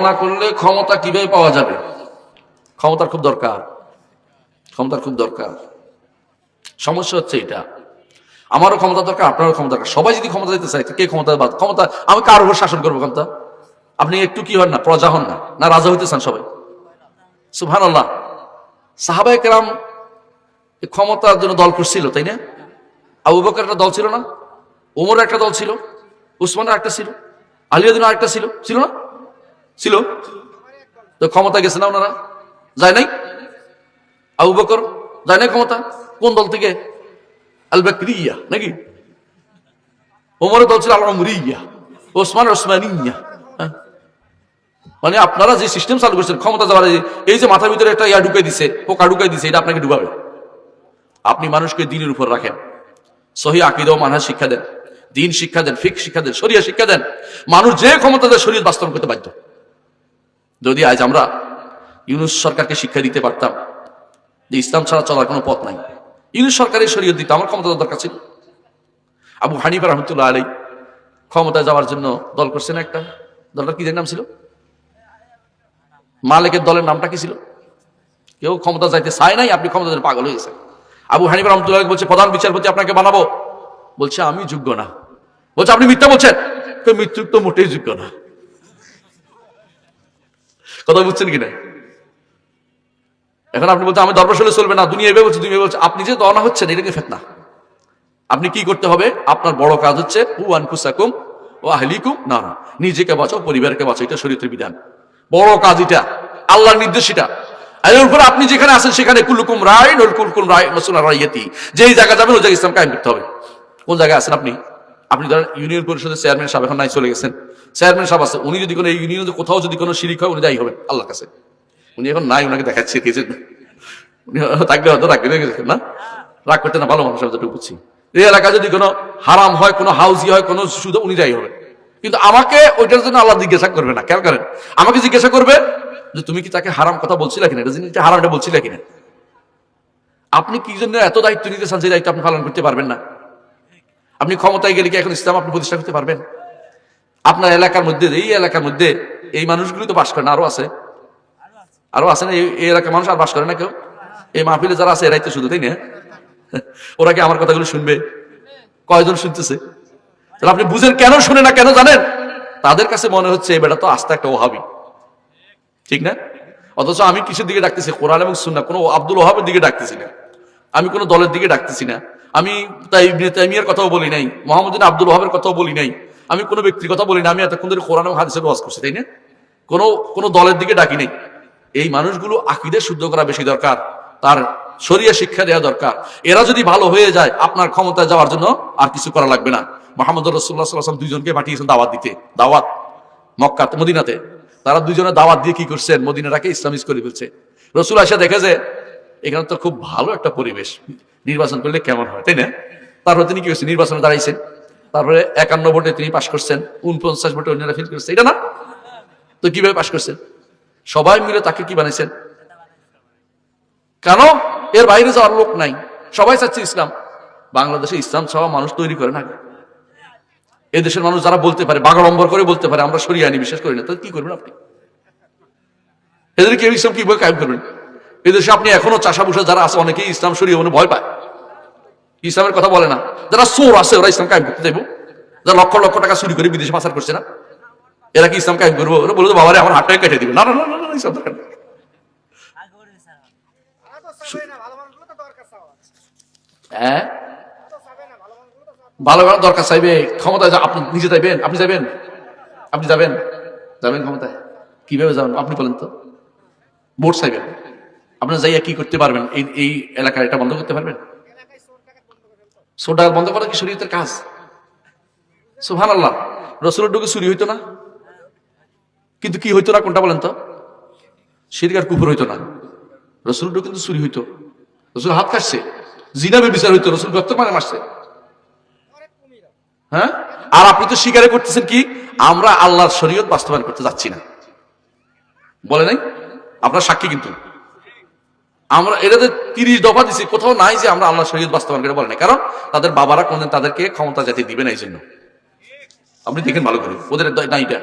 না করলে ক্ষমতা কীভাবে পাওয়া যাবে? ক্ষমতার খুব দরকার। ক্ষমতার খুব দরকার। সমস্যা হচ্ছে এটা। আমারও ক্ষমতা দরকার, আপনারও ক্ষমতা দরকার। সবাই যদি ক্ষমতা দিতে চায় কে ক্ষমতা বাদ? ক্ষমতা, আমি কার উপর শাসন করব ক্ষমতা? আপনি একটু কি হন না, প্রজা হন না না রাজা হইতে চান সবাই? সুহান আল্লাহ সাহাবাই কেরাম ক্ষমতার জন্য দল করছিল, তাই না? আবু বকর একটা দল ছিল না? ওমর একটা দল ছিল? উসমানের একটা ছিল? আলিয়াদিন একটা ছিল? ছিল না? ছিল? তো ক্ষমতা গেছে না ওনারা? যায় নাই? আবু বকর, যায় নাই ক্ষমতা? কোন দল থেকে? আল বাকরিয়া নাকি? ওমরের দল ছিল আল আমরিয়া ওসমান ওসমানিয়া। হ্যাঁ। মানে আপনারা যে সিস্টেম চালু করছেন, ক্ষমতা যাওয়ার এই- যে মাথার ভিতরে একটা ইয়া ঢুকাই দিছে, পোকা ঢুকাই দিছে, এটা আপনাকে ঢুকাবে। আপনি মানুষকে দিনের উপর রাখেন। সহি আকিদাও মানহাজ শিক্ষা দেন, দিন শিক্ষা দেন, ফিক শিক্ষা দেন, শরিয়া শিক্ষা দেন। মানুষ যে ক্ষমতা দেয় শরীর বাস্তবায়ন করতে বাধ্য। যদি আজ আমরা ইউনুস সরকারকে শিক্ষা দিতে পারতাম যে ইসলাম ছাড়া চলার কোনো পথ নাই ইউনুস সরকারের শরীয়ত দিতে আমার ক্ষমতা দরকার ছিল। আবু হানিফা রহমতুল্লাহ আলী ক্ষমতায় যাওয়ার জন্য দল করছেন একটা দলটার কি নাম ছিল? মালিকের দলের নামটা কি ছিল? কেউ ক্ষমতা যাইতে চায় নাই আপনি ক্ষমতা পাগল হয়ে গেছেন। আবু হানিফা রহমতুল্লাহ বলছে প্রধান বিচারপতি আপনাকে বানাবো। বলছে আমি যোগ্য না। বলছে আপনি মিথ্যা বলছেন? কই, মৃত্যুর তো মোটেই যোগ্য না। কথা বুঝছেন কিনা এখন আপনি বলতে আমি দরবার হলে চলবে না দুনিয়া এভাবে বলছে দুনিয়া বলছে। আপনি যে দনা হচ্ছেন, এটা কি ফেতনা? আপনি কি করতে হবে? আপনার বড় কাজ হচ্ছে, হু আনকুসাকুম ও আহলিকুম না না নিজেকে বাঁচাও, পরিবারকে বাঁচাও, এটা শরীয়তের বিধান। বড় কাজ এটা, আল্লাহর নির্দেশ এটা। আর এর উপরে আপনি যেখানে আছেন, সেখানে কুলুকুম রায় নল কুলকুম রায় মসুলা রাইয়াতি যেই জায়গা যাবেন, ওই জায়গায় ইসলাম কায়েম করতে হবে। কোন জায়গায় আছেন আপনি? আপনি ধরেন ইউনিয়ন পরিষদের চেয়ারম্যান সাহেব এখন নাই, চলে গেছেন। চেয়ারম্যান সাহেব আছে, উনি যদি কোনো এই ইউনিয়নে কোথাও যদি কোনো শিরিক হয়, উনি দায়ী হবেন আল্লাহর কাছে। উনি এখন নাই ওনাকে দেখাচ্ছে কিছু উনি থাকলে হয়তো করে না? রাগ করতে না, ভালো মানুষ আমি যতটুকু বুঝছি। এই এলাকা যদি কোনো হারাম হয়, কোনো হাউজি হয়, কোনো সুদ উনি যাই হবে কিন্তু আমাকে ওইটার জন্য আল্লাহ জিজ্ঞাসা করবে না কেন করেন। আমাকে জিজ্ঞাসা করবে যে তুমি কি তাকে হারাম কথা বলছিলে কিনা? এটা জিনিসটা হারামটা বলছিলে কিনা? আপনি কি জন্য এত দায়িত্ব নিতে চান যে দায়িত্ব আপনি পালন করতে পারবেন না। আপনি ক্ষমতায় গেলে কি এখন ইসলাম আপনি প্রতিষ্ঠা করতে পারবেন? আপনার এলাকার মধ্যে, এই এলাকার মধ্যে এই মানুষগুলো তো বাস করে না, আরও আছে। আরও আছে না? এই- এলাকার মানুষ আর বাস করে না কেউ? এই মাহফিলে যারা আছে, এরাই তো শুধু, তাই না? ওরা কি আমার কথাগুলো শুনবে? কয়জন শুনতেছে? তাহলে আপনি বুঝেন, কেন শুনে না, কেন জানেন? তাদের কাছে মনে হচ্ছে, এই বেটা তো আস্তে একটা ওহাবি। ঠিক না? অথচ আমি কিসের দিকে ডাকতেছি? কোরআন এবং সুন্না কোনো আব্দুল ওহাবের দিকে ডাকতেছি না। আমি কোনো দলের দিকে ডাকতেছি না। আমি তাই তাইমিয়ার কথাও বলি নাই, মোহাম্মদ আব্দুল ওহাবের কথাও বলি নাই। আমি কোনো ব্যক্তির কথা বলি না, আমি এতক্ষণ ধরে কোরআন হাদিসের ওয়াজ করছি, তাই না? কোনো কোনো দলের দিকে ডাকি নাই। এই মানুষগুলো আকিদে শুদ্ধ করা বেশি দরকার, তার শরিয়া শিক্ষা দেওয়া দরকার। এরা যদি ভালো হয়ে যায়, আপনার ক্ষমতায় যাওয়ার জন্য আর কিছু করা লাগবে না। মোহাম্মদ রসুল্লাহ সাল্লাম দুইজনকে পাঠিয়েছেন দাওয়াত দিতে, দাওয়াত মক্কা মদিনাতে। তারা দুইজনে দাওয়াত দিয়ে কি করছেন? মদিনাটাকে ইসলামিস করে ফেলছে। রসুল আসা দেখে যে এখানে তো খুব ভালো একটা পরিবেশ। নির্বাচন করলে কেমন হয়, তাই না? তারপরে তিনি কি করছেন? নির্বাচনে দাঁড়াইছেন। তারপরে একান্ন ভোটে তিনি পাশ করছেন। উনপঞ্চাশ ভোটে অন্যরা ফিল করছে এটা না? তো কীভাবে পাশ করছেন? সবাই মিলে তাকে কি বানাইছেন কেন? এর বাইরে যাওয়ার লোক নাই। সবাই চাচ্ছে ইসলাম। বাংলাদেশে ইসলাম ছাড়া মানুষ তৈরি করে না। এদেশের মানুষ যারা বলতে পারে বাগাড়ম্বর করে বলতে পারে, আমরা সরিয়ে আনি, বিশ্বাস করি না। তাহলে কি করবেন আপনি? এদের কেউ ইসলাম কীভাবে কায়েম করবেন? এদেশে আপনি এখনও চাষা বসে যারা আছে, অনেকেই ইসলাম সরিয়ে মনে ভয় পায়। ইসলামের কথা বলে না। যারা সোর আছে, ওরা ইসলাম কায়েম করতে দেবো যারা লক্ষ লক্ষ টাকা চুরি করে বিদেশে পাচার করছে না, এরা কি ইসলাম কায়েম করব? ওরা বলতো বাবারে, আমার হাতটাকে কেটে দিবে। না না ইসলাম দরকার হ্যাঁ? ভালো ভালো দরকার চাইবে। ক্ষমতা আপনি নিজে যাইবেন আপনি যাবেন? আপনি যাবেন? যাবেন ক্ষমতায়? কীভাবে যাবেন? আপনি বলেন তো। ভোট চাইবেন? আপনার যাইয়া কি করতে পারবেন? এই এই এলাকায় এটা বন্ধ করতে পারবেন? সোডা বন্ধ করা কি শরীয়তের কাজ? সুহান আল্লাহ রসুলের ডুকে চুরি হইতো না? কিন্তু কি হইতো না কোনটা বলেন তো? সিরকার কুপুর হইতো না। রসুলের ডুকে কিন্তু চুরি হইতো। রসুল হাত কাটছে। জিনাবে বিচার হইতো। রসুল গত মানে মারছে। হ্যাঁ? আর আপনি তো স্বীকারে করতেছেন কি? আমরা আল্লাহর শরীয়ত বাস্তবায়ন করতে যাচ্ছি না। বলে নাই? আপনার সাক্ষী কিন্তু। আমরা এটাতে তিরিশ দফা দিছি। কোথাও নাই যে আমরা আল্লাহ শরীয়ত বাস্তবায়ন করে বলে না কারণ তাদের বাবারা কোনদিন তাদেরকে ক্ষমতা জাতি দিবে না এই জন্য আপনি দেখেন ভালো করে, ওদের নাই এটা